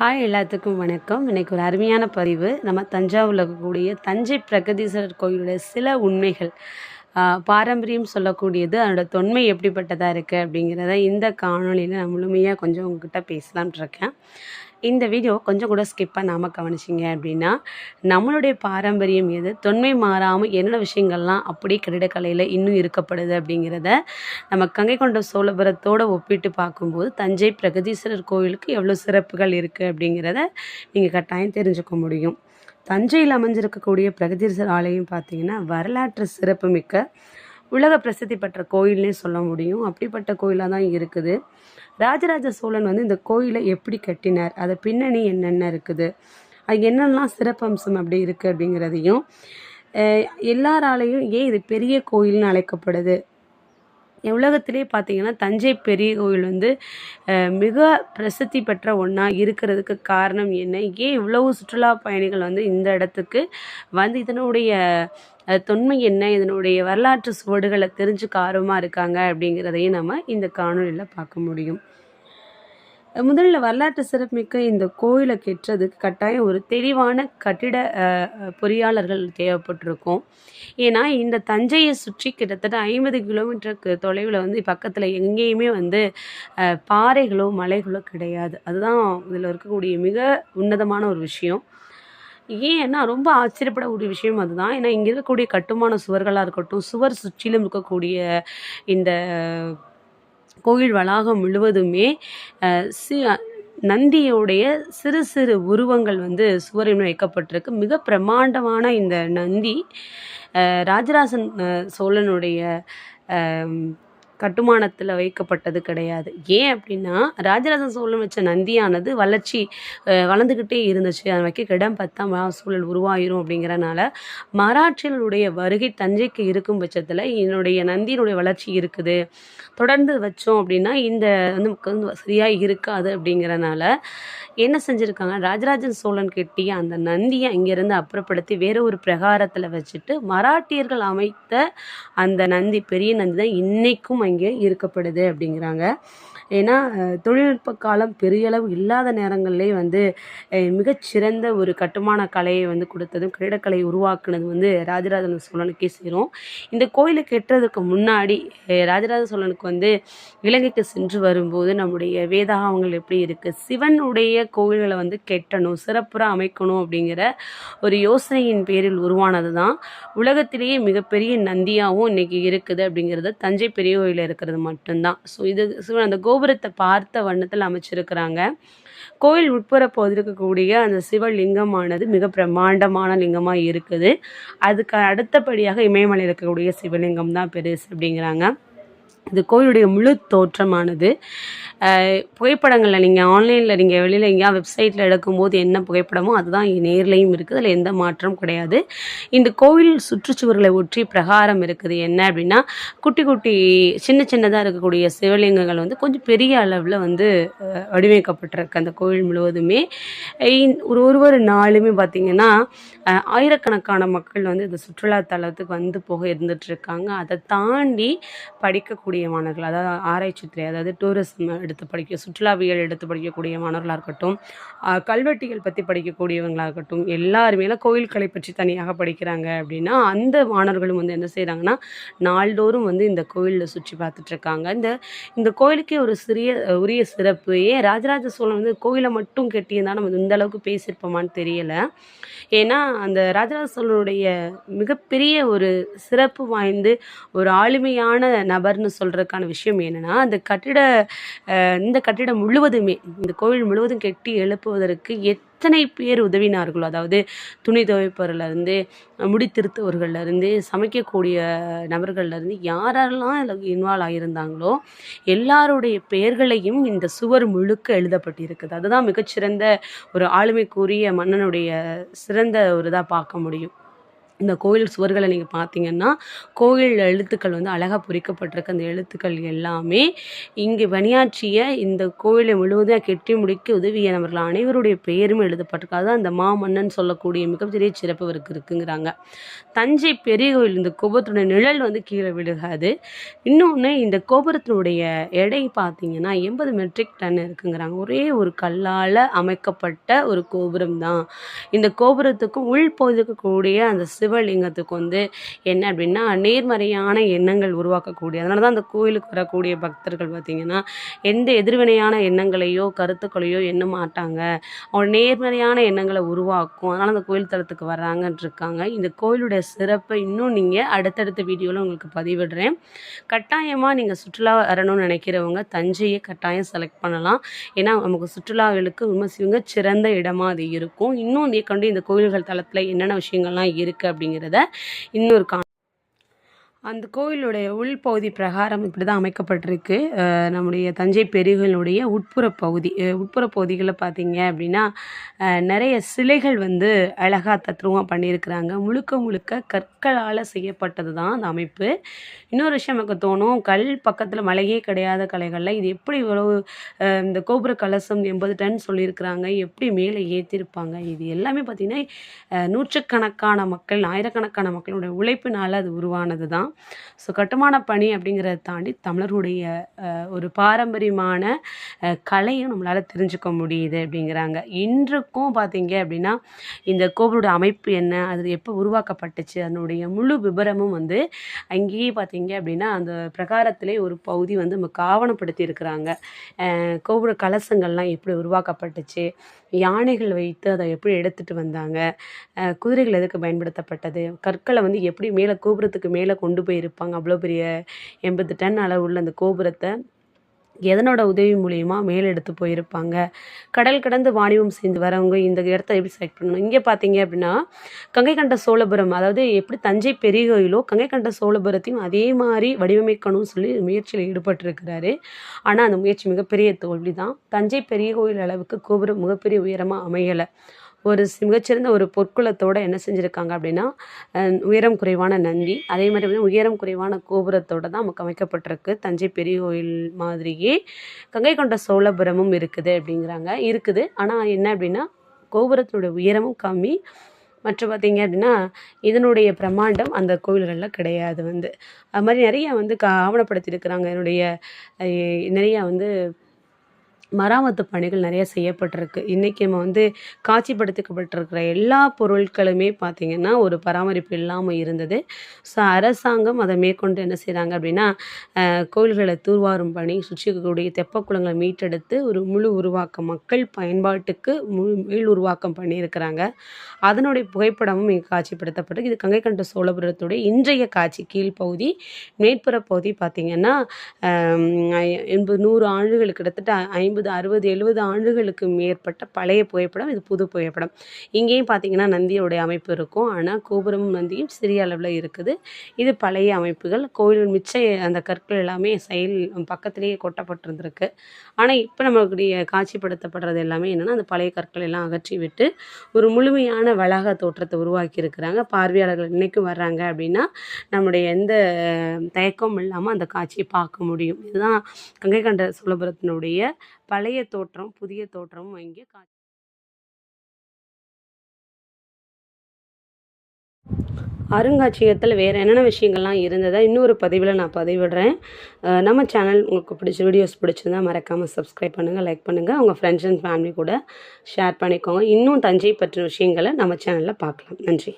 Hi எல்லாத்துக்கும் வணக்கம். இன்னைக்கு ஒரு அருமையான பதிவு. நம்ம தஞ்சாவூரில் இருக்கக்கூடிய தஞ்சை பிரகதீஸ்வரர் கோயிலுடைய சில உண்மைகள். பாரம்பரியம் சொல்லக்கூடியது அதோட தொன்மை எப்படிப்பட்டதாக இருக்குது அப்படிங்கிறத இந்த காணொலியில் நான் முழுமையாக கொஞ்சம் உங்ககிட்ட பேசலான் இருக்கேன். இந்த வீடியோ கொஞ்சம் கூட ஸ்கிப் பண்ணாமல் கவனிச்சிங்க அப்படின்னா நம்மளுடைய பாரம்பரியம் எது? தொன்மை மாறாமல் என்னென்ன விஷயங்கள்லாம் அப்படியே கட்டிடக்கலையில் இன்னும் இருக்கப்படுது அப்படிங்கிறத நம்ம கங்கை கொண்ட சோழபுரத்தோடு ஒப்பிட்டு பார்க்கும்போது தஞ்சை பிரகதீஸ்வரர் கோவிலுக்கு எவ்வளோ சிறப்புகள் இருக்குது அப்படிங்கிறத நீங்கள் கட்டாயம் தெரிஞ்சுக்க முடியும். தஞ்சையில் அமைஞ்சிருக்கக்கூடிய பிரகதீஸ்வரர் ஆலயம் பார்த்திங்கன்னா வரலாற்று சிறப்புமிக்க உலக பிரசித்தி பெற்ற கோயில்னே சொல்ல முடியும். அப்படிப்பட்ட கோயிலாக தான் இருக்குது. ராஜராஜ சோழன் வந்து இந்த கோயிலை எப்படி கட்டினார்? அதை பின்னணி என்னென்ன இருக்குது? அது என்னெல்லாம் சிறப்பம்சம் அப்படி இருக்குது அப்படிங்கிறதையும் எல்லாராலையும் ஏன் இது பெரிய கோயில்னு அழைக்கப்படுது? உலகத்திலே பார்த்தீங்கன்னா தஞ்சை பெரிய கோயில் வந்து மிக பிரசித்தி பெற்ற ஒன்றா இருக்கிறதுக்கு காரணம் என்ன? ஏன் இவ்வளவு சுற்றுலா பயணிகள் வந்து இந்த இடத்துக்கு வந்து இதனுடைய தொன்மை என்ன? இதனுடைய வரலாற்று சுவடுகளை தெரிஞ்சுக்க ஆர்வமாக இருக்காங்க அப்படிங்கிறதையும் நம்ம இந்த காணொலியில் பார்க்க முடியும். முதல்ல வரலாற்று சிறப்புமிக்க இந்த கோயிலை கெட்டுறதுக்கு கட்டாயம் ஒரு தெளிவான கட்டிட பொறியாளர்கள் தேவைப்பட்டிருக்கும். ஏன்னா இந்த தஞ்சையை சுற்றி கிட்டத்தட்ட ஐம்பது கிலோமீட்டருக்கு தொலைவில் வந்து பக்கத்தில் எங்கேயுமே வந்து பாறைகளோ மலைகளோ கிடையாது. அதுதான் இதில் இருக்கக்கூடிய மிக உன்னதமான ஒரு விஷயம். ஏன்னா ரொம்ப ஆச்சரியப்படக்கூடிய விஷயம் அதுதான். ஏன்னா இங்கே இருக்கக்கூடிய கட்டுமான சுவர்களாக இருக்கட்டும் சுவர் சுற்றிலும் இருக்கக்கூடிய இந்த கோயில் வளாகம் முழுவதுமே சி நந்தியோடைய சிறு சிறு உருவங்கள் வந்து சுவரில் வைக்கப்பட்டிருக்கு. மிக பிரமாண்டமான இந்த நந்தி ராஜராசன் ராஜராஜன் சோழனுடைய கட்டுமானத்தில் வைக்கப்பட்டது கிடையாது. ஏன் அப்படின்னா ராஜராஜன் சோழன் வச்ச நந்தியானது வளர்ச்சி வளர்ந்துக்கிட்டே இருந்துச்சு. அதை வைக்க இடம் பார்த்தா சூழல் உருவாயிரும் அப்படிங்கிறனால மராட்சியர்களுடைய வருகை தஞ்சைக்கு இருக்கும் பட்சத்தில் என்னுடைய நந்தியினுடைய வளர்ச்சி இருக்குது. தொடர்ந்து வச்சோம் அப்படின்னா இந்த வந்து நமக்கு வந்து சரியாக இருக்காது அப்படிங்கிறனால என்ன செஞ்சுருக்காங்க? ராஜராஜன் சோழன் கெட்டிய அந்த நந்தியை இங்கேருந்து அப்புறப்படுத்தி வேற ஒரு பிரகாரத்தில் வச்சுட்டு மராட்டியர்கள் அமைத்த அந்த நந்தி பெரிய நந்தி தான் இன்றைக்கும் இங்கே இருக்கப்படுது அப்படிங்கிறாங்க. ஏன்னா தொழில்நுட்ப காலம் பெரிய அளவு இல்லாத நேரங்கள்லேயே வந்து மிகச்சிறந்த ஒரு கட்டுமான கலையை வந்து கொடுத்ததும் கட்டிடக்கலை உருவாக்குனது வந்து ராஜராஜ சோழனுக்கே சேரும். இந்த கோயிலை கெட்டுறதுக்கு முன்னாடி ராஜராஜ சோழனுக்கு வந்து இலங்கைக்கு சென்று வரும்போது நம்முடைய வேதாகங்கள் எப்படி இருக்குது சிவனுடைய கோவில்களை வந்து கெட்டணும் சிறப்புற அமைக்கணும் அப்படிங்கிற ஒரு யோசனையின் பேரில் உருவானது தான் உலகத்திலேயே மிகப்பெரிய நந்தியாகவும் இன்னைக்கு இருக்குது அப்படிங்கிறது தஞ்சை பெரிய கோயிலில் இருக்கிறது மட்டும்தான். ஸோ இது சிவன் அந்த கோபுரத்தை பார்த்த வண்ணத்தில் அமைச்சிருக்கிறாங்க. கோயில் உட்புற இருக்கக்கூடிய அந்த சிவலிங்கமானது மிக பிரம்மாண்டமான லிங்கமாக இருக்குது. அதுக்கு அடுத்தபடியாக இமயமலையில் இருக்கக்கூடிய சிவலிங்கம் தான் பெருசு அப்படிங்கிறாங்க. இது கோயிலுடைய முழு தோற்றமானது. புகைப்படங்களில் நீங்கள் ஆன்லைனில் நீங்கள் வெளியில் எங்கேயா வெப்சைட்டில் எடுக்கும்போது என்ன புகைப்படமோ அதுதான் நேர்லையும் இருக்குது. அதில் எந்த மாற்றம் கிடையாது. இந்த கோவில் சுற்றுச்சுவர்களை ஒற்றி பிரகாரம் இருக்குது. என்ன அப்படின்னா குட்டி குட்டி சின்ன சின்னதாக இருக்கக்கூடிய சிவலிங்கங்கள் வந்து கொஞ்சம் பெரிய அளவில் வந்து வடிவமைக்கப்பட்டிருக்கு அந்த கோவில் முழுவதுமே. ஒரு ஒரு ஒரு நாளுமே பார்த்திங்கன்னா ஆயிரக்கணக்கான மக்கள் வந்து இந்த சுற்றுலாத்தலத்துக்கு வந்து போக இருந்துகிட்ருக்காங்க அதை தாண்டி படிக்கக்கூடிய மாணவர்கள் அதாவது ஆராய்ச்சி துறை அதாவது டூரிசம் எடுத்து படிக்க சுற்றுலாவியல் எடுத்து படிக்கக்கூடிய மாணவர்களாக இருக்கட்டும் கல்வெட்டிகள் கல்வெட்டியல் பற்றி படிக்கக்கூடியவங்களாக இருக்கட்டும் எல்லாருமே கோயில்களை பற்றி தனியாக படிக்கிறாங்க அப்படின்னா அந்த மாணவர்களும் வந்து என்ன செய்கிறாங்கன்னா நாள்தோறும் வந்து இந்த கோயிலில் சுற்றி பார்த்துட்டு இருக்காங்க. இந்த இந்த கோயிலுக்கே ஒரு சிறிய உரிய சிறப்பு ஏன் ராஜராஜ சோழன் வந்து கோயிலை மட்டும் கட்டியிருந்தா நம்ம இந்த அளவுக்கு பேசியிருப்போமான்னு தெரியல. ஏன்னா அந்த ராஜராஜ சோழனுடைய மிகப்பெரிய ஒரு சிறப்பு வாய்ந்து ஒரு ஆளுமையான நபர்னு சொல்கிறதுக்கான விஷயம் என்னென்னா அந்த கட்டிட இந்த கட்டிடம் முழுவதுமே இந்த கோவில் முழுவதும் கட்டி எழுப்புவதற்கு எத்தனை பேர் உதவினார்களோ அதாவது துணி துவைப்பவர்லேருந்து முடி திருத்தவர்கள்லேருந்து சமைக்கக்கூடிய நபர்கள்லேருந்து யாரெல்லாம் இதில் இன்வால்வ் ஆகியிருந்தாங்களோ எல்லாருடைய பெயர்களையும் இந்த சுவர் முழுக்க எழுதப்பட்டிருக்குது. அதுதான் மிகச்சிறந்த ஒரு ஆளுமைக்குரிய மன்னனுடைய சிறந்த ஒரு இதாக பார்க்க முடியும். இந்த கோயில் சுவர்களை நீங்கள் பார்த்தீங்கன்னா கோயில் எழுத்துக்கள் வந்து அழகாக பொறிக்கப்பட்டிருக்கு. அந்த எழுத்துக்கள் எல்லாமே இங்கே பணியாற்றிய இந்த கோயிலை முழுவதும் கெட்டி முடிக்க உதவியானவர்கள் அனைவருடைய பெயரும் எழுதப்பட்டிருக்கு. அதுதான் அந்த மாமன்னன் சொல்லக்கூடிய மிகப்பெரிய சிறப்பு இவருக்கு இருக்குங்கிறாங்க. தஞ்சை பெரிய கோயில் இந்த கோபுரத்துடைய நிழல் வந்து கீழே விழுகாது. இன்னொன்று இந்த கோபுரத்தினுடைய எடை பார்த்தீங்கன்னா எண்பது மெட்ரிக் டன் இருக்குங்கிறாங்க. ஒரே ஒரு கல்லால் அமைக்கப்பட்ட ஒரு கோபுரம் தான் இந்த கோபுரத்துக்கும் உள்பகுதிக்கு கூடிய அந்த சிவலிங்கத்துக்கு வந்து என்ன அப்படின்னா நேர்மறையான எண்ணங்கள் உருவாக்கக்கூடிய அதனால தான் அந்த கோயிலுக்கு வரக்கூடிய பக்தர்கள் பார்த்திங்கன்னா எந்த எதிர்வினையான எண்ணங்களையோ கருத்துக்களையோ எண்ண மாட்டாங்க. அவங்க நேர்மறையான எண்ணங்களை உருவாக்கும். அதனால் அந்த கோயில் தளத்துக்கு வர்றாங்கன்னு இருக்காங்க. இந்த கோயிலுடைய சிறப்பை இன்னும் நீங்கள் அடுத்தடுத்த வீடியோவில் உங்களுக்கு பதிவிடுறேன். கட்டாயமாக நீங்கள் சுற்றுலா வரணும்னு நினைக்கிறவங்க தஞ்சையை கட்டாயம் செலக்ட் பண்ணலாம். ஏன்னா நமக்கு சுற்றுலாவிலுக்கு விமர்சிவங்க சிறந்த இடமாக அது இருக்கும். இன்னும் கண்டு இந்த கோயில்கள் தளத்தில் என்னென்ன விஷயங்கள்லாம் இருக்குது அப்படிங்கிறத இன்னொரு கா அந்த கோயிலுடைய உள்பகுதி பிரகாரம் இப்படி தான் அமைக்கப்பட்டிருக்கு நம்முடைய தஞ்சை பெரியகளுடைய உட்புற பகுதி உட்புற பகுதிகளில் பார்த்தீங்க அப்படின்னா நிறைய சிலைகள் வந்து அழகாக தத்ரூபமாக பண்ணியிருக்கிறாங்க. முழுக்க முழுக்க கற்களால் செய்யப்பட்டது தான் அந்த அமைப்பு. இன்னொரு விஷயம் நமக்கு தோணும் கல் பக்கத்தில் மலையே கிடையாத கலைகளில் இது எப்படி இவ்வளவு இந்த கோபுர கலசம் எண்பது டன் சொல்லியிருக்கிறாங்க எப்படி மேலே ஏற்றிருப்பாங்க இது எல்லாமே பார்த்திங்கன்னா நூற்றுக்கணக்கான மக்கள் ஆயிரக்கணக்கான மக்களுடைய உழைப்பினால் அது உருவானது தான் ஸோ கட்டுமான பணி அப்படிங்கிறத தாண்டி தமிழர்களுடைய ஒரு பாரம்பரியமான கலையும் நம்மளால் தெரிஞ்சுக்க முடியுது அப்படிங்கிறாங்க. இன்றுக்கும் பார்த்தீங்க அப்படின்னா இந்த கோவிலோட அமைப்பு என்ன அது எப்போ உருவாக்கப்பட்டுச்சு அதனுடைய முழு விபரமும் வந்து அங்கேயே பார்த்தீங்க அப்படின்னா அந்த பிரகாரத்திலே ஒரு பகுதி வந்து நமக்கு ஆவணப்படுத்தி இருக்கிறாங்க. கோபுர கலசங்கள்லாம் எப்படி உருவாக்கப்பட்டுச்சு யானைகள் வைத்து அதை எப்படி எடுத்துகிட்டு வந்தாங்க குதிரைகள் எதுக்கு பயன்படுத்தப்பட்டது கற்களை வந்து எப்படி மேலே கோபுரத்துக்கு மேலே கொண்டு போயிருப்பாங்க. அவ்வளோ பெரிய எண்பது டன் அளவுள்ள அந்த கோபுரத்தை எதனோட உதவி மூலியமா மேலே எடுத்து போயிருப்பாங்க. கடல் கடந்து வாணிபம் சேர்ந்து வரவங்க இந்த இடத்த எப்படி செலக்ட் பண்ணணும். இங்கே பார்த்தீங்க அப்படின்னா கங்கை கண்ட சோழபுரம் அதாவது எப்படி தஞ்சை பெரிய கோயிலோ கங்கை கண்ட சோழபுரத்தையும் அதே மாதிரி வடிவமைக்கணும்னு சொல்லி முயற்சியில் ஈடுபட்டிருக்கிறாரு. ஆனால் அந்த முயற்சி மிகப்பெரிய தோல்வி தான் தஞ்சை பெரிய கோயில் அளவுக்கு கோபுரம் மிகப்பெரிய உயரமாக அமையலை. ஒரு மிகச்சிறந்த ஒரு பொற்குலத்தோடு என்ன செஞ்சுருக்காங்க அப்படின்னா உயரம் குறைவான நந்தி அதே மாதிரி வந்து உயரம் குறைவான கோபுரத்தோடு தான் நமக்கு அமைக்கப்பட்டிருக்கு. தஞ்சை பெரிய கோயில் மாதிரியே கங்கை கொண்ட சோழபுரமும் இருக்குது அப்படிங்கிறாங்க. இருக்குது. ஆனால் என்ன அப்படின்னா கோபுரத்தினுடைய உயரமும் கம்மி. மற்ற பார்த்தீங்க அப்படின்னா இதனுடைய பிரம்மாண்டம் அந்த கோவில்களில் கிடையாது வந்து. அது மாதிரி நிறைய வந்து கா ஆவணப்படுத்தியிருக்கிறாங்க. என்னுடைய நிறையா வந்து மராமத்து பணிகள் நிறைய செய்யப்பட்டிருக்கு. இன்றைக்கி நம்ம வந்து காட்சிப்படுத்திக்கப்பட்டிருக்கிற எல்லா பொருட்களுமே பார்த்திங்கன்னா ஒரு பராமரிப்பு இல்லாமல் இருந்தது. ஸோ அரசாங்கம் அதை மேற்கொண்டு என்ன செய்கிறாங்க அப்படின்னா கோயில்களை தூர்வாரும் பணி சுற்றிக்கக்கூடிய தெப்ப தெப்பக்குளங்களை மீட்டெடுத்து ஒரு முழு உருவாக்கம் மக்கள் பயன்பாட்டுக்கு முழு மீள் உருவாக்கம் பண்ணியிருக்கிறாங்க. அதனுடைய புகைப்படமும் இங்கே காட்சிப்படுத்தப்பட்டு இது கங்கை கண்ட சோழபுரத்துடைய இன்றைய காட்சி கீழ்ப்பகுதி மேற்புற பகுதி பார்த்திங்கன்னா எண்பது நூறு ஆண்டுகள் கிட்டத்தட்ட ஐம்பது அறுபது எழுபது ஆண்டுகளுக்கு மேற்பட்ட பழைய புகைப்படம் இது புது புகைப்படம். இங்கேயும் பார்த்தீங்கன்னா நந்தியோடைய அமைப்பு இருக்கும். ஆனால் கோபுரமும் நந்தியும் சிறிய அளவில் இருக்குது. இது பழைய அமைப்புகள். கோயில் மிச்ச அந்த கற்கள் எல்லாமே செயல் பக்கத்திலேயே கொட்டப்பட்டிருந்திருக்கு. ஆனால் இப்போ நம்மளுடைய காட்சிப்படுத்தப்படுறது எல்லாமே என்னென்னா அந்த பழைய கற்கள் எல்லாம் அகற்றி விட்டு ஒரு முழுமையான வளாக தோற்றத்தை உருவாக்கி இருக்கிறாங்க பார்வையாளர்கள் இன்னைக்கும் வர்றாங்க அப்படின்னா நம்முடைய எந்த தயக்கமும் இல்லாமல் அந்த காட்சியை பார்க்க முடியும். இதுதான் கங்கை கண்ட சுலபுரத்தினுடைய பழைய தோற்றம் புதிய தோற்றமும் இங்கே கா அருங்காட்சியகத்தில் வேறு என்னென்ன விஷயங்கள்லாம் இருந்ததா இன்னொரு பதிவில் நான் பதிவிடுறேன். நம்ம சேனல் உங்களுக்கு பிடிச்ச வீடியோஸ் பிடிச்சிருந்தா மறக்காமல் சப்ஸ்கிரைப் பண்ணுங்கள் லைக் பண்ணுங்கள் உங்கள் ஃப்ரெண்ட்ஸ் அண்ட் ஃபேமிலி கூட ஷேர் பண்ணிக்கோங்க. இன்னும் தஞ்சை பற்றின விஷயங்களை நம்ம சேனலில் பார்க்கலாம். நன்றி.